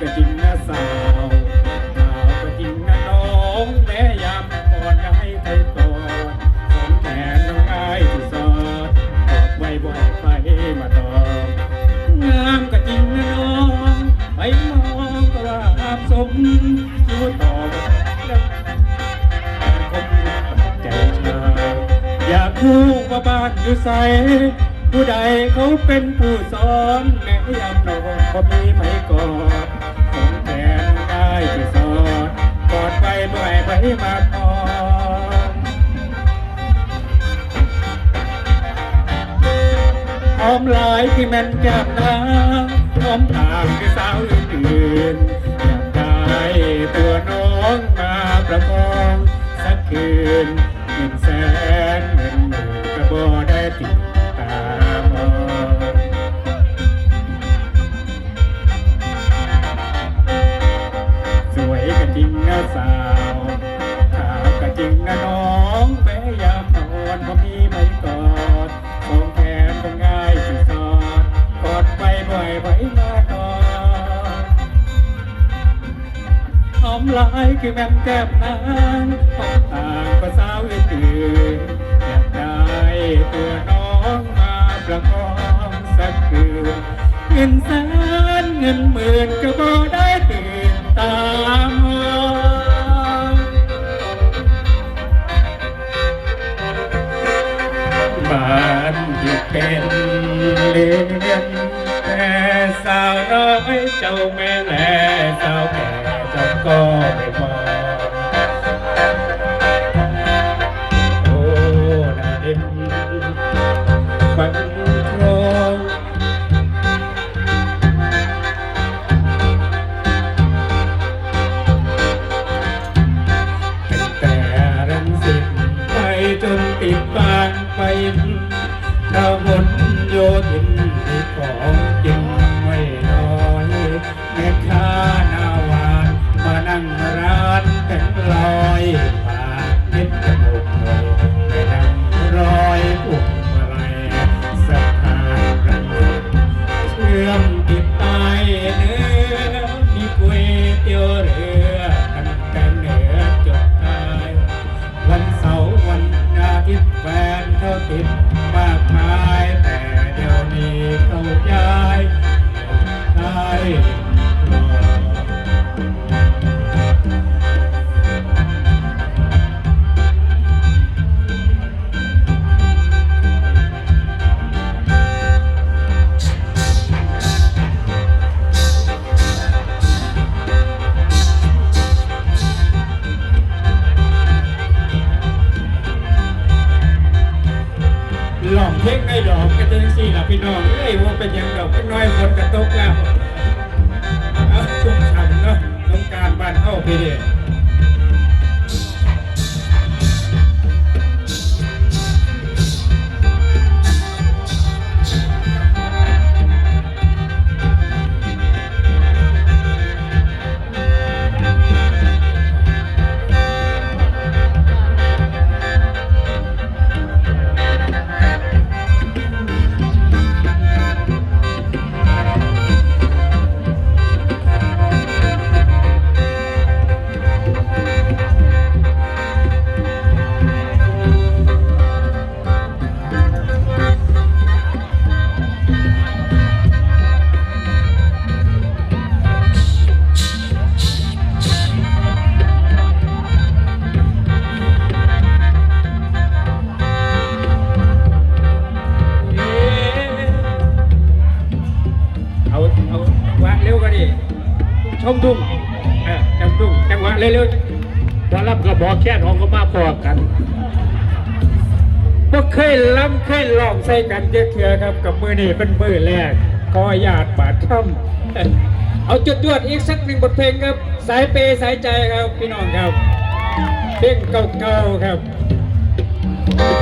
ก็จริงนะสาวข่าวก็จริงนะน้องแม่ยามก่อนจะให้ใครกอดของแขนน้องอายที่สอดกอดไว้บ่ให้ใครมาตอบงามก็จริงนะน้องไปมองก็ว่าอาบสมคิวต่อแล้วคมใจชาอยากรู้ว่าบ้านอยู่ใสผู้ใดเขาเป็นผู้สอนแม่ยามนอนก็มีไผกอดของแข ได้ที่สอดกอดไปเมื่อยไปมาทอนหอมหลายที่แม่นแก้มน้ำหอมต่างที่สาวอื่นๆอยากได้ตัวน้องมาประคองสักคืนหนึ่งแสนเงินหมื่นก็บ่ได้ติด มหลายคือแม่นแก้มนางต่างภาษาวอื่นอยากได้ตัวน้องมาประคองสักคืนเงินแสนเงินหมื่นก็บ่ได้ตื่นตามมองบ้านอยู่เป็นเรือนแต่สาวน้อยเจ้าแม่แลสาวิดแฟนเขาติดมากมายแต่เดี๋ยวนี้เขาย้ายได้รอ หลอกเพ่งได้ดอกกันจิงสี่หลับพี่น้องเอ้ยว่าเป็นยังดอกน้อยคนกระตกแล้วเอาชุ่มฉ่ำเนาะสงการบ้านเข้าไปเดีย ชมทุ่งเออชมทุ่งจังหวะเร็วถ้ารับก็บอกแค่น้องก็มาพอกันๆบ่เคยล้ำเคยลองใส่กันเยอะเถื่อครับ กับมือนี่เป็นมือแรกขอญาติบาดค่ำเอาจุดยอดอีกสักหนึ่งบทเพลงครับ สายเปย์สายใจครับพี่น้องครับ เพลงเก่าๆครับ